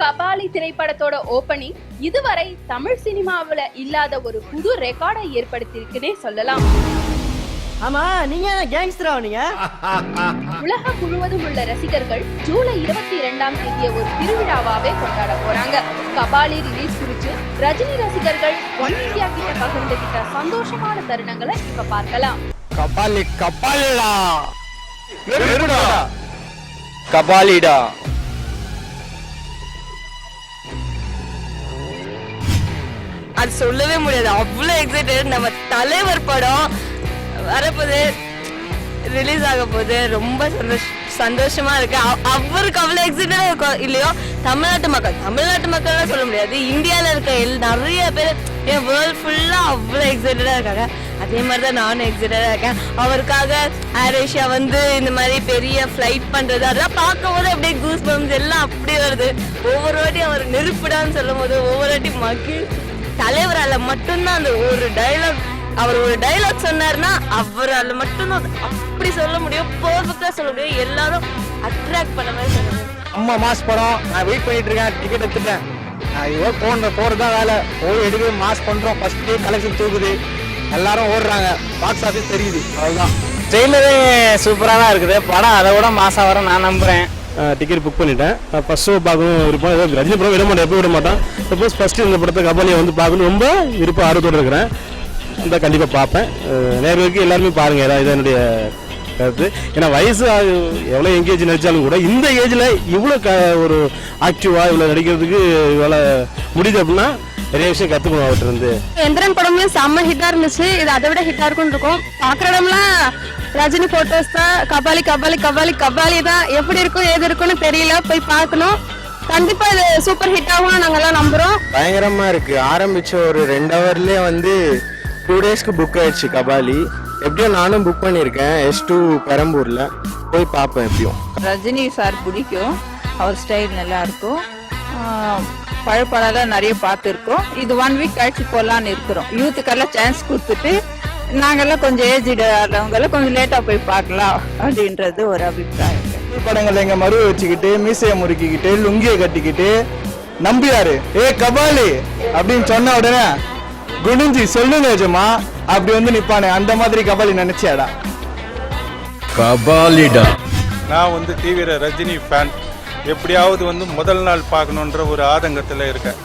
கபாலி திரைப்படத்தோட ஓபனிங் இதுவரை தமிழ் சினிமாவுல இல்லாத ஒரு புது ரெக்கார்டை ஏற்படுத்தியிருக்குன்னே சொல்லலாம். ஆமா நீங்க கேங்ஸ்டரா நீங்க? உலகம் முழுவதும் உள்ள ரசிகர்கள் ஜூலை இருபத்தி இரண்டாம் தேதிய ஒரு திருவிழாவாவே கொண்டாட போறாங்க. கபாலி ரிலீஸ் குறித்து ரஜினி ரசிகர்கள் ஒன் இந்தியா கிட்ட பகிர்ந்துகிட்ட சந்தோஷமான தருணங்களை இப்ப பார்க்கலாம். கபாலி கபாலிடா. கபாலிடா. அது சொல்லவே முடியாது. அவ்வளோ எக்ஸைட்டட் நம்ம தலைவர் படம் வரப்போது ரிலீஸ் ஆக போகுது ரொம்ப சந்தோஷ சந்தோஷமா இருக்கு. அவருக்கு அவ்வளோ எக்ஸைட்டடா இருக்கும் இல்லையோ தமிழ்நாட்டு மக்கள் தமிழ்நாட்டு மக்கள் சொல்ல முடியாது. இந்தியாவில் இருக்க எல் நிறைய பேர் என் வேர்ல்ட் ஃபுல்லாக அவ்வளோ எக்ஸைட்டடா இருக்காங்க. அதே மாதிரி தான் நானும் எக்ஸைட்டடாக இருக்கேன். அவருக்காக ஏர் ஏஷியா வந்து இந்த மாதிரி பெரிய ஃப்ளைட் பண்ணுறது அதெல்லாம் பார்க்கும்போது அப்படியே கூஸ் பம்ஸ் எல்லாம் அப்படியே வருது. ஒவ்வொரு வாட்டி அவர் நெருப்புடான்னு சொல்லும் போது ஒவ்வொரு வாட்டி மகிழ்ச்சி தலைவரால மட்டும்தான் அந்த ஒரு டைலாக் அவர் ஒரு டைலாக் சொன்னார்னா அவரால மட்டும்தான் அப்படி சொல்ல முடியும். பெர்ஃபெக்ட்டா சொல்ல முடியும். எல்லாரும் அட்ராக்ட் பண்ண மாதிரி சொல்ல முடியும். அம்மா மாஸ் படம். நான் வெயிட் பண்ணிட்டு இருக்கேன். டிக்கெட் எடுத்துட்டேன். நான் இதோ போன போறது தான் வேலை. போய் எடுக்க மாஸ் பண்றோம். ஃபர்ஸ்ட் டே கலெக்ஷன் தூக்குது. எல்லாரும் ஓடுறாங்க. பாக்ஸ் ஆஃபீஸ் தெரியுது. அவ்வளவுதான். ட்ரெயிலரே சூப்பராக தான் இருக்குது. படம் அதை விட மாசம் வரும். நான் நம்புறேன். டிக்கெட் புக் பண்ணிட்டேன். ஃபர்ஸ்ட் ஷோ பார்க்கணும் விருப்பம். ஏதோ ரஜினி படம் விட மாட்டேன் எப்போ விட மாட்டான். சப்போஸ் ஃபஸ்ட்டு இந்த படத்தை கபாலியை வந்து பார்க்கணும். ரொம்ப விருப்பம் ஆர்வத்தோடு இருக்கிறேன். இந்த கண்டிப்பாக பார்ப்பேன். நேர்களுக்கு எல்லாருமே பாருங்கள் ஏதாவது இதான் என்னுடைய கருத்து. ஏன்னா வயசு எவ்வளோ எங்கேஜ் நடித்தாலும் கூட இந்த ஏஜில் இவ்வளோ க ஒரு ஆக்டிவாக இவ்வளோ நடிக்கிறதுக்கு இவ்வளோ முடியுது அப்படின்னா நிறைய விஷயம் கத்துக்கணும் அவர்கிட்ட இருந்து. எந்திரன் படமே செம்ம ஹிட்டா இருந்துச்சு. இது அதை விட ஹிட்டா இருக்கும்னு இருக்கும். பாக்குற இடம்லாம் ரஜினி போட்டோஸ் தான். கபாலி கபாலி கபாலி கபாலி தான். எப்படி இருக்கும் ஏது இருக்கும்னு தெரியல. போய் பார்க்கணும். கண்டிப்பா இது சூப்பர் ஹிட் ஆகும் நாங்கெல்லாம் நம்புறோம். பயங்கரமா இருக்கு. ஆரம்பிச்ச ஒரு ரெண்டு ஹவர்லயே வந்து டூ டேஸ்க்கு புக் ஆயிடுச்சு கபாலி. எப்படியும் நானும் புக் பண்ணியிருக்கேன். எஸ் டூ பெரம்பூர்ல. போய் பார்ப்பேன் எப்படியும். ரஜினி சார் பிடிக்கும். அவர் ஸ்டைல் நல்லா இருக்கும். பழப்படம் நிறைய பார்த்துருக்கோம். இது ஒன் வீக் கழிச்சு போகலான்னு இருக்கிறோம். யூத்துக்கெல்லாம் சான்ஸ் கொடுத்துட்டு நாங்கெல்லாம் கொஞ்சம் ஏஜ்டு ஆனவங்கெல்லாம் கொஞ்சம் லேட்டாக போய் பார்க்கலாம் அப்படின்றது ஒரு அபிப்பிராயம். படங்கள் எங்க மருவை வச்சுக்கிட்டு மீசையை முறுக்கிக்கிட்டு லுங்கியை கட்டிக்கிட்டு நம்பியாரு ஏ கபாலி! அப்படின்னு சொன்ன உடனே குனிஞ்சி சொல்லுங்க ஜமா அப்படி வந்து நிப்பானே. அந்த மாதிரி கபாலி நினைச்சியாடா? கபாலிடா. நான் வந்து தீவிர ரஜினி ஃபேன் எப்படியாவது வந்து முதல் நாள் பார்க்கணுன்ற ஒரு ஆதங்கத்தில் இருக்கேன்.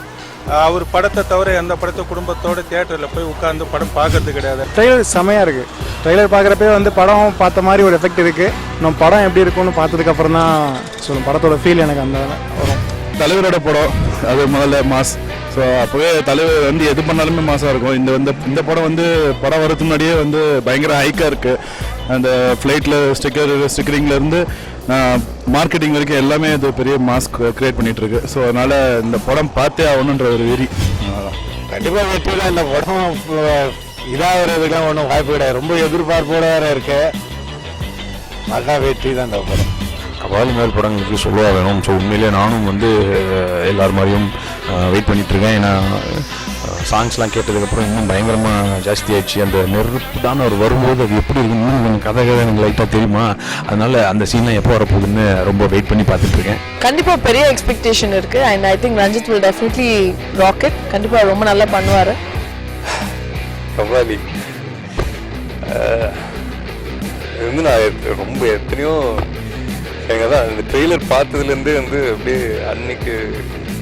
அவர் படத்தை தவிர எந்த படத்தை குடும்பத்தோட தியேட்டரில் போய் உட்கார்ந்து படம் பார்க்கறது கிடையாது. ட்ரெய்லர் செமையா இருக்கு. ட்ரெய்லர் பார்க்குறப்பே வந்து படம் பார்த்த மாதிரி ஒரு எஃபெக்ட் இருக்கு. நம்ம படம் எப்படி இருக்கும்னு பார்த்ததுக்கு அப்புறம் தான் சொல்லும் படத்தோட ஃபீல் எனக்கு அந்த வரும். தலைவரோட படம் அது முதல்ல மாஸ். ஸோ அப்போவே தலைவர் வந்து எது பண்ணாலுமே மாசாக இருக்கும். இந்த வந்து இந்த படம் வந்து படம் வரதுக்கு முன்னாடியே வந்து பயங்கர ஹைக்காக இருக்குது அந்த ஃப்ளைட்டில் ஸ்டிக்கர் ஸ்டிக்கரிங்லேருந்து மார்க்கெட்டிங் வரைக்கும் எல்லாமே அது பெரிய மாஸ்க் கிரியேட் பண்ணிட்டு இருக்கு ஸோ அதனால் இந்த படம் பார்த்தே ஆகணுன்ற ஒரு வெறி. அவ்வளவுதான். கண்டிப்பா வெற்றிலாம் இந்த படம் இதாகிறதுக்கெல்லாம் ஒன்றும் வாய்ப்பு கிடையாது. ரொம்ப எதிர்பார்ப்போட வேற இருக்கு. நல்லா வெற்றி தான் இந்த படம். கபாலி மேல் படங்களுக்கு சொல்லுவா வேணும். ஸோ உண்மையிலே நானும் வந்து எல்லார் மாதிரியும் வெயிட் பண்ணிட்டு இருக்கேன் ஏன்னா சாங்ஸ்லாம் கேட்டதுக்கப்புறம் இன்னும் பயங்கரமாக ஜாஸ்தி ஆயிடுச்சு அந்த நெருப்புடான ஒரு வரும்போது அது எப்படி இருக்குன்னு கொஞ்சம் கதை கதை எனக்கு லைட்டாக தெரியுமா? அதனால அந்த சீன்லாம் எப்போ வரப்போகுதுன்னு ரொம்ப வெயிட் பண்ணி பார்த்துட்டு இருக்கேன். கண்டிப்பா பெரிய எக்ஸ்பெக்டேஷன் இருக்கு. And I think Ranjith will definitely rock it கண்டிப்பா ரொம்ப நல்லா பண்ணுவாரு. கபாலி வந்து நான் ரொம்ப எத்தனையோ எனக்கு தான் இந்த ட்ரெய்லர் பார்த்ததுலேருந்தே வந்து அப்படியே அன்னைக்கு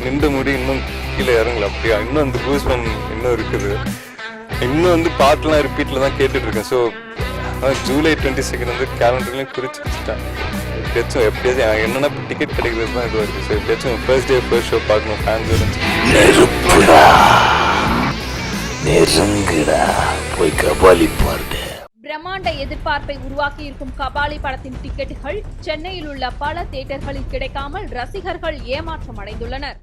நின்ற முடி இன்னும் கீழே இறங்கல. அப்படியே? இன்னும் அந்த கூஸ் இன்னும் இருக்குது. இன்னும் வந்து பாட்டுலாம் ரிப்பீட்டில் தான் கேட்டுட்டு இருக்கேன் ஸோ ஜூலை டுவெண்ட்டி செகண்ட் வந்து கேலண்டர்லையும் குறிச்சு வச்சுட்டேன். எப்படியாச்சும் எப்படியாச்சும் என்னென்ன டிக்கெட் கிடைக்கிறது தான் இதுவாக இருக்குது ஸோ எப்படியாச்சும் ஃபர்ஸ்ட் டே ஃபர்ஸ்ட் ஷோ பார்க்கணும் ஃபேன்ஸோட நெருங்குடா. போய் கபாலி பாருங்க பிரம்மாண்ட எதிர்பார்ப்பை உருவாக்கி இருக்கும் கபாலி படத்தின் டிக்கெட்டுகள் சென்னையில் உள்ள பல தியேட்டர்களில் கிடைக்காமல் ரசிகர்கள் ஏமாற்றம் அடைந்துள்ளனர்.